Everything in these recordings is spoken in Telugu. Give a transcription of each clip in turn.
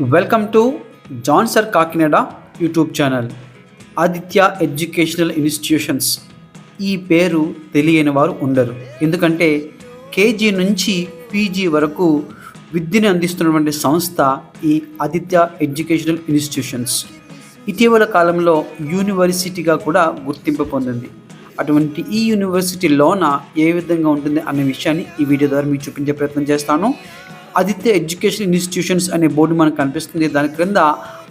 Welcome to జాన్సర్ Kakinada YouTube channel Aditya educational institutions ఈ పేరు తెలియని వారు ఉండరు. ఎందుకంటే కేజీ నుంచి పీజీ వరకు విద్యను అందిస్తున్నటువంటి సంస్థ ఈ ఆదిత్య ఎడ్యుకేషనల్ ఇన్స్టిట్యూషన్స్ ఇటీవల కాలంలో యూనివర్సిటీగా కూడా గుర్తింపు పొందింది. అటువంటి ఈ యూనివర్సిటీలోన ఏ విధంగా ఉంటుంది అనే విషయాన్ని ఈ వీడియో ద్వారా మీకు చూపించే ప్రయత్నం చేస్తాను. ఆదిత్య ఎడ్యుకేషన్ ఇన్స్టిట్యూషన్స్ అనే బోర్డు మనకు కనిపిస్తుంది. దాని క్రింద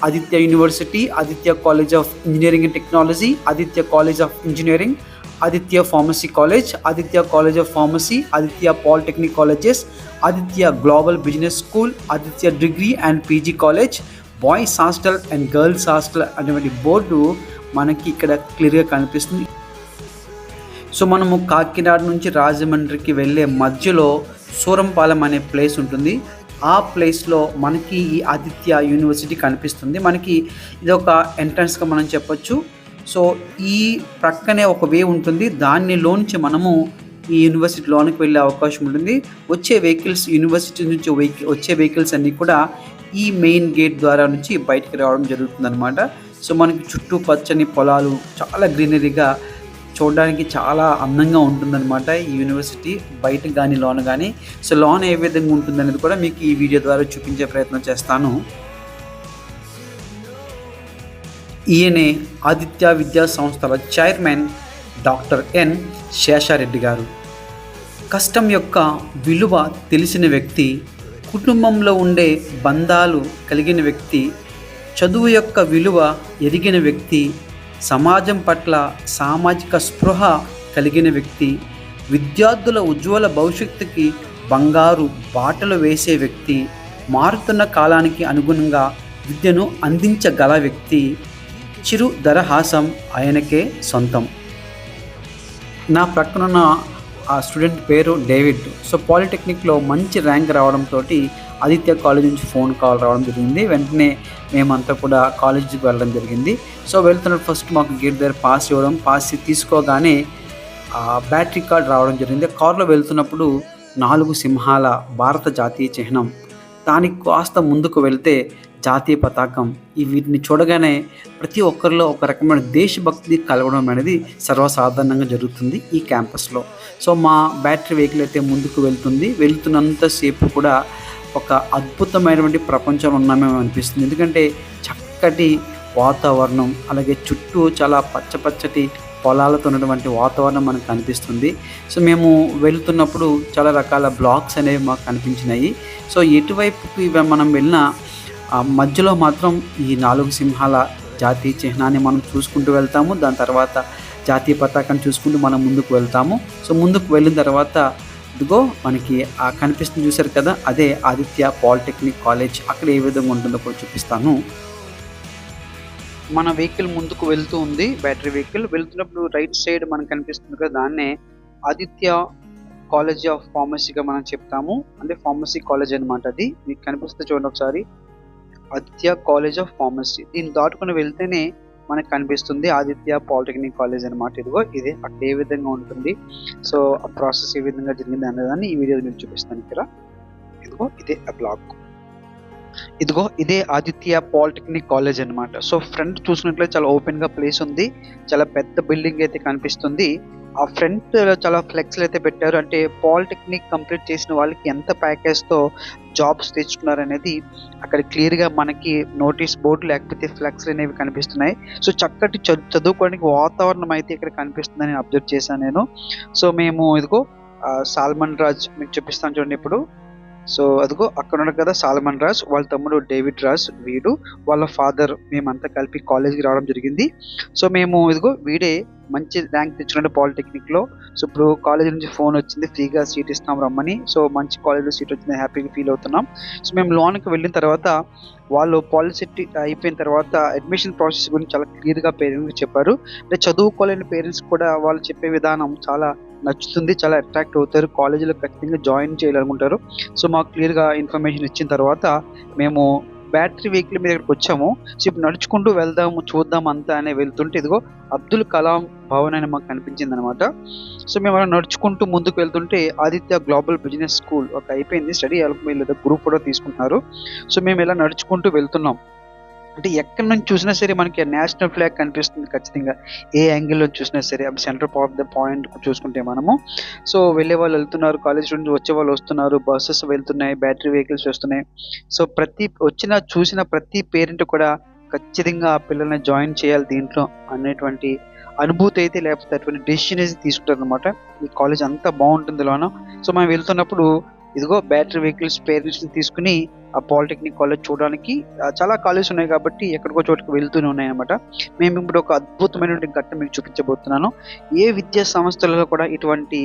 Aditya university Aditya college of engineering and technology Aditya college of engineering Aditya pharmacy college Aditya college of pharmacy Aditya polytechnic colleges Aditya global business school Aditya degree and PG college boys hostel and girls hostel అనేటువంటి బోర్డు మనకి ఇక్కడ క్లియర్గా కనిపిస్తుంది. సో మనము కాకినాడ నుంచి రాజమండ్రికి వెళ్ళే మధ్యలో సూరంపాలెం అనే ప్లేస్ ఉంటుంది. ఆ ప్లేస్లో మనకి ఈ ఆదిత్య యూనివర్సిటీ కనిపిస్తుంది. మనకి ఇది ఒక ఎంట్రన్స్గా మనం చెప్పొచ్చు. సో ఈ ప్రక్కనే ఒక వే ఉంటుంది. దానిలోంచి మనము ఈ యూనివర్సిటీ లోనికి వెళ్ళే అవకాశం ఉంటుంది. వచ్చే వెహికల్స్ యూనివర్సిటీ నుంచి వెహికల్ వచ్చే వెహికల్స్ అన్నీ కూడా ఈ మెయిన్ గేట్ ద్వారా నుంచి బయటికి రావడం జరుగుతుందన్నమాట. సో మనకి చుట్టూ పచ్చని పొలాలు చాలా గ్రీనరీగా చూడడానికి చాలా అందంగా ఉంటుందన్నమాట ఈ యూనివర్సిటీ. బయట కానీ లోన కానీ సో లోన్ ఏ విధంగా ఉంటుందనేది కూడా మీకు ఈ వీడియో ద్వారా చూపించే ప్రయత్నం చేస్తాను. ఈయనే ఆదిత్య విద్యా సంస్థల చైర్మన్ డాక్టర్ ఎన్ శేషారెడ్డి గారు. కష్టం యొక్క విలువ తెలిసిన వ్యక్తి కుటుంబంలో ఉండే బంధాలు కలిగిన వ్యక్తి చదువు యొక్క విలువ ఎరిగిన వ్యక్తి సమాజం పట్ల సామాజిక స్పృహ కలిగిన వ్యక్తి విద్యార్థుల ఉజ్వల భవిష్యత్తుకి బంగారు బాటలు వేసే వ్యక్తి మారుతున్న కాలానికి అనుగుణంగా విద్యను అందించగల వ్యక్తి చిరు దరహాసం ఆయనకే సొంతం. నా ప్రక్కనున్న ఆ స్టూడెంట్ పేరు డేవిడ్. సో పాలిటెక్నిక్లో మంచి ర్యాంక్ రావడంతో ఆదిత్య కాలేజ్ నుంచి ఫోన్ కాల్ రావడం జరిగింది. వెంటనే మేమంతా కూడా కాలేజీకి వెళ్ళడం జరిగింది. సో వెళ్తున్నప్పుడు ఫస్ట్ మాకు గేట్ దగ్గర పాస్ ఇవ్వడం పాస్ తీసుకోగానే బ్యాటరీ కార్డ్ రావడం జరిగింది. కార్లో వెళ్తున్నప్పుడు నాలుగు సింహాల భారత జాతీయ చిహ్నం దానికి కాస్త ముందుకు వెళ్తే జాతీయ పతాకం. ఈ వీటిని చూడగానే ప్రతి ఒక్కరిలో ఒక రకమైన దేశభక్తి కలవడం అనేది సర్వసాధారణంగా జరుగుతుంది ఈ క్యాంపస్లో. సో మా బ్యాటరీ వెహికల్ అయితే ముందుకు వెళ్తుంది. వెళ్తున్నంతసేపు కూడా ఒక అద్భుతమైనటువంటి ప్రపంచంలో ఉన్నామేమో అనిపిస్తుంది. ఎందుకంటే చక్కటి వాతావరణం అలాగే చుట్టూ చాలా పచ్చ పచ్చటి పొలాలతో ఉన్నటువంటి వాతావరణం మనకు కనిపిస్తుంది. సో మేము వెళుతున్నప్పుడు చాలా రకాల బ్లాక్స్ అనేవి మాకు కనిపించినాయి. సో ఎటువైపుకి మనం వెళ్ళినా మధ్యలో మాత్రం ఈ నాలుగు సింహాల జాతీయ చిహ్నాన్ని మనం చూసుకుంటూ వెళ్తాము. దాని తర్వాత జాతీయ పతాకాన్ని చూసుకుంటూ మనం ముందుకు వెళ్తాము. సో ముందుకు వెళ్ళిన తర్వాత ఇదిగో మనకి ఆ కనిపిస్తుంది చూసారు కదా అదే ఆదిత్య పాలిటెక్నిక్ కాలేజ్ అక్కడ ఏ విధంగా ఉంటుందో కూడా చూపిస్తాను. మన వెహికల్ ముందుకు వెళ్తూ ఉంది బ్యాటరీ వెహికల్. వెళ్తున్నప్పుడు రైట్ సైడ్ మనకు కనిపిస్తుంది కదా దాన్నే ఆదిత్య కాలేజ్ ఆఫ్ ఫార్మసీగా మనం చెప్తాము. అంటే ఫార్మసీ కాలేజ్ అనమాట అది. మీకు కనిపిస్తే చూడండి ఒకసారి. Aditya college of pharmacy. దీన్ని దాటుకుని వెళ్తేనే మనకు కనిపిస్తుంది ఆదిత్య పాలిటెక్నిక్ కాలేజ్ అనమాట ఇదిగో ఇది అక్కడ ఏ విధంగా ఉంటుంది. సో ఆ ప్రాసెస్ ఏ విధంగా జరిగింది అనేదాన్ని ఈ వీడియో మీకు చూపిస్తాను ఇక్కడ. ఇదిగో ఇదే ఆ బ్లాగ్ ఇదిగో ఇదే ఆదిత్య పాలిటెక్నిక్ కాలేజ్ అనమాట సో ఫ్రంట్ చూసినట్లయితే చాలా ఓపెన్గా ప్లేస్ ఉంది. చాలా పెద్ద బిల్డింగ్ అయితే కనిపిస్తుంది. ఆ ఫ్రంట్ చాలా ఫ్లెక్స్లు అయితే పెట్టారు. అంటే పాలిటెక్నిక్ కంప్లీట్ చేసిన వాళ్ళకి ఎంత ప్యాకేజ్తో జాబ్స్ తెచ్చుకున్నారు అనేది అక్కడ క్లియర్గా మనకి నోటీస్ బోర్డు లేకపోతే ఫ్లెక్స్ అనేవి కనిపిస్తున్నాయి. సో చక్కటి చదువుకోవడానికి వాతావరణం అయితే ఇక్కడ కనిపిస్తుందని అబ్జర్వ్ చేశాను నేను. సో మేము ఇదిగో సాల్మన్ రాజ్ మీకు చూపిస్తాను చూడండి ఇప్పుడు. సో అదిగో అక్కడ ఉన్నారు కదా సాల్మన్ రాజ్ వాళ్ళ తమ్ముడు డేవిడ్ రాజ్ వీడు వాళ్ళ ఫాదర్ మేమంతా కలిపి కాలేజ్కి రావడం జరిగింది. సో మేము ఇదిగో వీడే మంచి ర్యాంక్ తెచ్చుకున్నాడు పాలిటెక్నిక్లో. సో ఇప్పుడు కాలేజ్ నుంచి ఫోన్ వచ్చింది ఫ్రీగా సీట్ ఇస్తాం రమ్మని. సో మంచి కాలేజ్లో సీట్ వచ్చింది హ్యాపీగా ఫీల్ అవుతున్నాం. సో మేము లోన్కి వెళ్ళిన తర్వాత వాళ్ళు పాలిసిటీ అయిపోయిన తర్వాత అడ్మిషన్ ప్రాసెస్ గురించి చాలా క్లియర్గా పేరెంట్స్ చెప్పారు. అంటే చదువుకోలేని పేరెంట్స్ కూడా వాళ్ళు చెప్పే విధానం చాలా నచ్చుతుంది చాలా అట్రాక్ట్ అవుతారు. కాలేజీలో ఖచ్చితంగా జాయిన్ చేయాలనుకుంటారు. సో మాకు క్లియర్గా ఇన్ఫర్మేషన్ ఇచ్చిన తర్వాత మేము బ్యాటరీ వెహికల్ మీద ఇక్కడికి వచ్చాము. సో ఇప్పుడు నడుచుకుంటూ వెళ్దాము చూద్దాం అంతా అనే వెళ్తుంటే ఇదిగో అబ్దుల్ కలాం భవన్ అని మాకు కనిపించింది అనమాట సో మేము అలా నడుచుకుంటూ ముందుకు వెళ్తుంటే ఆదిత్య గ్లోబల్ బిజినెస్ స్కూల్ ఒక అయిపోయింది. స్టడీ లేదా గ్రూప్ కూడా తీసుకుంటున్నారు. సో మేము ఇలా నడుచుకుంటూ వెళ్తున్నాం. అంటే ఎక్కడి నుంచి చూసినా సరే మనకి నేషనల్ ఫ్లాగ్ కనిపిస్తుంది ఖచ్చితంగా. ఏ యాంగిల్లో చూసినా సరే సెంటర్ ఆఫ్ ద పాయింట్ చూసుకుంటే మనము. సో వెళ్ళే వాళ్ళు వెళ్తున్నారు కాలేజ్ స్టూడెంట్స్ వచ్చే వాళ్ళు వస్తున్నారు బస్సెస్ వెళ్తున్నాయి బ్యాటరీ వెహికల్స్ వస్తున్నాయి. సో ప్రతి వచ్చిన చూసిన ప్రతి పేరెంట్ కూడా ఖచ్చితంగా ఆ పిల్లల్ని జాయిన్ చేయాలి దీంట్లో అనేటువంటి అనుభూతి అయితే లేకపోతే అటువంటి డెసిషన్ అయితే తీసుకుంటారు అనమాట ఈ కాలేజ్ అంతా బాగుంటుంది లోన. సో మనం వెళ్తున్నప్పుడు ఇదిగో బ్యాటరీ వెహికల్స్ పేరెంట్స్ తీసుకుని ఆ పాలిటెక్నిక్ కాలేజ్ చూడడానికి చాలా కాలేజ్ ఉన్నాయి కాబట్టి ఎక్కడికో చోటుకు వెళ్తూనే ఉన్నాయన్నమాట. మేము ఇప్పుడు ఒక అద్భుతమైనటువంటి ఘట్టం మీకు చూపించబోతున్నాను. ఏ విద్యా సంస్థలలో కూడా ఇటువంటి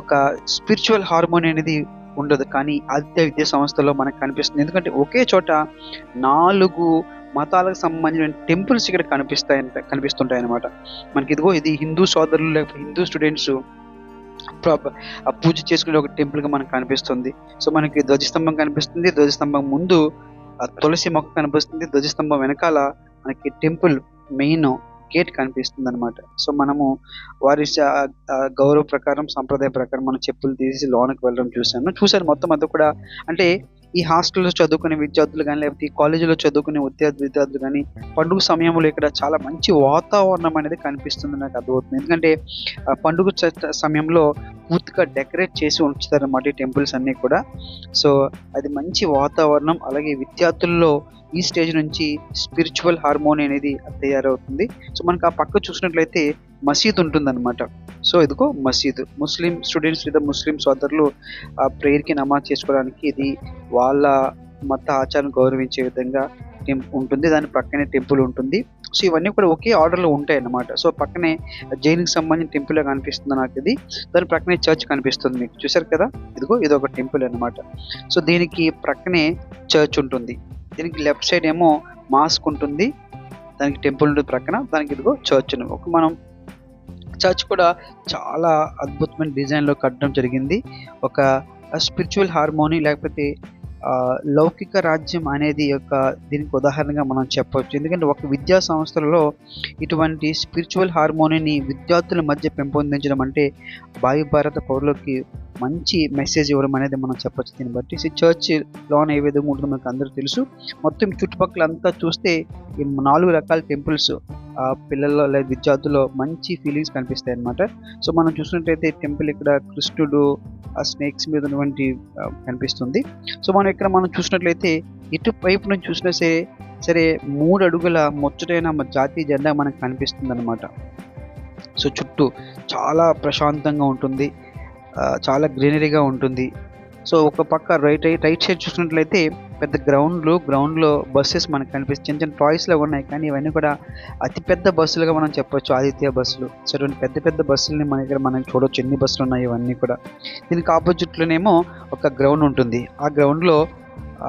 ఒక స్పిరిచువల్ హార్మోని అనేది ఉండదు. కానీ ఆదిత్య విద్యా సంస్థలో మనకు కనిపిస్తుంది. ఎందుకంటే ఒకే చోట నాలుగు మతాలకు సంబంధించిన టెంపుల్స్ ఇక్కడ కనిపిస్తాయి కనిపిస్తుంటాయి అనమాట మనకి ఇదిగో ఇది హిందూ సోదరులు లేకపోతే హిందూ స్టూడెంట్స్ పూజ చేసుకునే ఒక టెంపుల్గా మనకు కనిపిస్తుంది. సో మనకి ధ్వజస్తంభం కనిపిస్తుంది. ధ్వజస్తంభం ముందు ఆ తులసి మొక్క కనిపిస్తుంది. ధ్వజస్తంభం వెనకాల మనకి టెంపుల్ మెయిన్ గేట్ కనిపిస్తుంది అనమాట సో మనము వారి స- గౌరవ ప్రకారం సంప్రదాయ ప్రకారం మనం చెప్పులు తీసి లోనకి వెళ్ళడం చూసాను. చూశాను మొత్తం అంతా కూడా అంటే ఈ హాస్టల్లో చదువుకునే విద్యార్థులు కానీ లేకపోతే ఈ కాలేజీలో చదువుకునే విద్యార్థి విద్యార్థులు కానీ పండుగ సమయంలో ఇక్కడ చాలా మంచి వాతావరణం అనేది కనిపిస్తుంది నాకు అర్థమవుతుంది. ఎందుకంటే ఆ పండుగ చ- సమయంలో పూర్తిగా డెకరేట్ చేసి ఉంచుతారన్నమాట ఈ టెంపుల్స్ అన్నీ కూడా. సో అది మంచి వాతావరణం అలాగే విద్యార్థుల్లో ఈ స్టేజ్ నుంచి స్పిరిచువల్ హార్మోని అనేది తయారవుతుంది. సో మనకు ఆ పక్క చూసినట్లయితే మసీద్ ఉంటుందన్నమాట. సో ఇదిగో మసీద్. ముస్లిం స్టూడెంట్స్ లేదా ముస్లిం సోదరులు ఆ ప్రేయర్కి నమాజ్ చేసుకోవడానికి ఇది వాళ్ళ మత ఆచారం గౌరవించే విధంగా టెంప్ ఉంటుంది. దాని పక్కనే టెంపుల్ ఉంటుంది. సో ఇవన్నీ కూడా ఒకే ఆర్డర్లో ఉంటాయి అన్నమాట సో పక్కనే జైన్కి సంబంధించిన టెంపుల్ కనిపిస్తుంది నాకు ఇది? దాని ప్రక్కనే చర్చ్ కనిపిస్తుంది మీకు. చూసారు కదా? ఇదిగో ఇది ఒక టెంపుల్ అన్నమాట. సో దీనికి ప్రక్కనే చర్చ్ ఉంటుంది. దీనికి లెఫ్ట్ సైడ్ ఏమో మాస్క్ ఉంటుంది. దానికి టెంపుల్ ఉంటుంది ప్రక్కన దానికి ఇదిగో చర్చ్ ఒక మనం చర్చ్ కూడా చాలా అద్భుతమైన డిజైన్లో కట్టడం జరిగింది. ఒక స్పిరిచువల్ హార్మోని లేకపోతే లౌకిక రాజ్యం అనేది ఒక దీనికి ఉదాహరణగా మనం చెప్పవచ్చు. ఎందుకంటే ఒక విద్యా సంస్థలలో ఇటువంటి స్పిరిచువల్ హార్మోనీని విద్యార్థుల మధ్య పెంపొందించడం అంటే వాయు భారత పౌరులకి మంచి మెసేజ్ ఇవ్వడం అనేది మనం చెప్పొచ్చు. దీన్ని బట్టి చర్చ్ లోన్ ఏ విధంగా ఉంటుందో మనకు అందరూ తెలుసు. మొత్తం చుట్టుపక్కల అంతా చూస్తే ఈ నాలుగు రకాల టెంపుల్స్ పిల్లల్లో లేదా విద్యార్థుల్లో మంచి ఫీలింగ్స్ కనిపిస్తాయి అనమాట సో మనం చూసినట్టయితే టెంపుల్ ఇక్కడ కృష్ణుడు ఆ స్నేక్స్ మీద ఉన్నటువంటి కనిపిస్తుంది. సో మనం ఇక్కడ మనం చూసినట్లయితే ఇటువైపు నుంచి చూసినా సరే సరే మూడు అడుగుల ముచ్చటైన మన జాతీయ జెండా మనకు కనిపిస్తుంది అనమాట సో చుట్టూ చాలా ప్రశాంతంగా ఉంటుంది. చాలా గ్రీనరీగా ఉంటుంది. సో ఒక పక్క రైట్ రైట్ సైడ్ చూసినట్లయితే పెద్ద గ్రౌండ్లు గ్రౌండ్లో బస్సెస్ మనకు కనిపిస్తాయి చిన్న చిన్న టాయ్స్లో ఉన్నాయి. కానీ ఇవన్నీ కూడా అతిపెద్ద బస్సులుగా మనం చెప్పొచ్చు. ఆదిత్య బస్సులు. సో పెద్ద పెద్ద బస్సులని మన దగ్గర మనం చూడొచ్చు. ఎన్ని బస్సులు ఉన్నాయి ఇవన్నీ కూడా. దీనికి ఆపోజిట్లోనేమో ఒక గ్రౌండ్ ఉంటుంది. ఆ గ్రౌండ్లో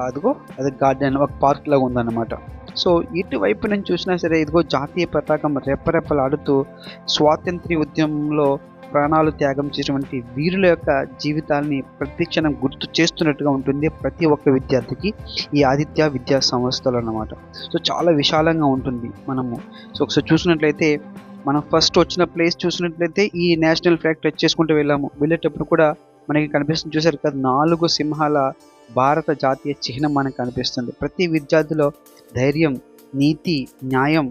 అదిగో అది గార్డెన్ ఒక పార్క్ లాగా ఉందన్నమాట. సో ఇటువైపు నుంచి చూసినా సరే ఇదిగో జాతీయ పతాకం రెప్పరెప్పలాడుతూ స్వాతంత్ర్య ఉద్యమంలో ప్రాణాలు త్యాగం చేసినటువంటి వీరుల యొక్క జీవితాలని ప్రతిక్షణం గుర్తు చేస్తున్నట్టుగా ఉంటుంది ప్రతి ఒక్క విద్యార్థికి ఈ ఆదిత్య విద్యా సంస్థలు అన్నమాట. సో చాలా విశాలంగా ఉంటుంది మనము. సో ఒకసారి చూసినట్లయితే మనం ఫస్ట్ వచ్చిన ప్లేస్ చూసినట్లయితే ఈ నేషనల్ ఫ్లాగ్ టచ్ చేసుకుంటూ వెళ్ళాము. వెళ్ళేటప్పుడు కూడా మనకి కనిపిస్తుంది చూసారు కదా నాలుగు సింహాల భారత జాతీయ చిహ్నం మనకు కనిపిస్తుంది. ప్రతి విద్యార్థిలో ధైర్యం నీతి న్యాయం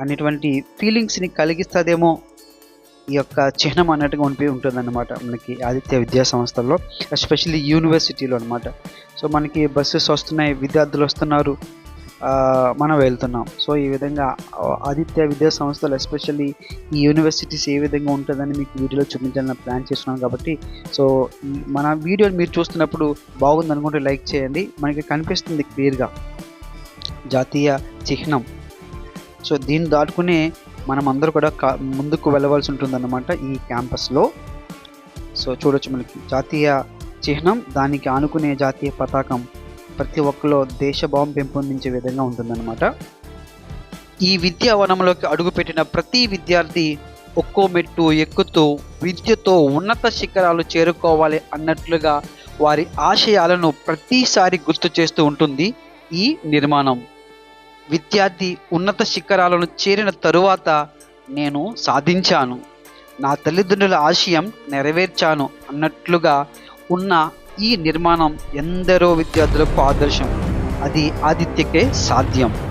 అనేటువంటి ఫీలింగ్స్ని కలిగిస్తుందేమో ఈ యొక్క చిహ్నం అన్నట్టుగా ఉండి ఉంటుంది అనమాట మనకి ఆదిత్య విద్యా సంస్థల్లో ఎస్పెషల్లీ యూనివర్సిటీలో అనమాట సో మనకి బస్సెస్ వస్తున్నాయి విద్యార్థులు వస్తున్నారు మనం వెళ్తున్నాం. సో ఈ విధంగా ఆదిత్య విద్యా సంస్థలు ఎస్పెషల్లీ ఈ యూనివర్సిటీస్ ఏ విధంగా ఉంటుందని మీకు వీడియోలో చూపించాలని ప్లాన్ చేస్తున్నాం కాబట్టి సో మన వీడియో మీరు చూస్తున్నప్పుడు బాగుంది అనుకుంటే లైక్ చేయండి. మనకి కనిపిస్తుంది క్లియర్గా జాతీయ చిహ్నం. సో దీన్ని దాటుకునే మనం అందరూ కూడా కా- ముందుకు వెళ్ళవలసి ఉంటుందన్నమాట ఈ క్యాంపస్లో. సో చూడొచ్చు మనకి. జాతీయ చిహ్నం దానికి ఆనుకునే జాతీయ పతాకం ప్రతి ఒక్కలో దేశభావం పెంపొందించే విధంగా ఉంటుందన్నమాట. ఈ విద్యావనంలోకి అడుగుపెట్టిన ప్రతి విద్యార్థి ఒక్కో మెట్టు ఎక్కుతూ విద్యతో ఉన్నత శిఖరాలు చేరుకోవాలి అన్నట్లుగా వారి ఆశయాలను ప్రతిసారి గుర్తు చేస్తూ ఉంటుంది ఈ నిర్మాణం. విద్యార్థి ఉన్నత శిఖరాలను చేరిన తరువాత నేను సాధించాను. నా తల్లిదండ్రుల ఆశయం నెరవేర్చాను అన్నట్లుగా ఉన్న ఈ నిర్మాణం ఎందరో విద్యార్థులకు ఆదర్శం. అది ఆదిత్యకే సాధ్యం.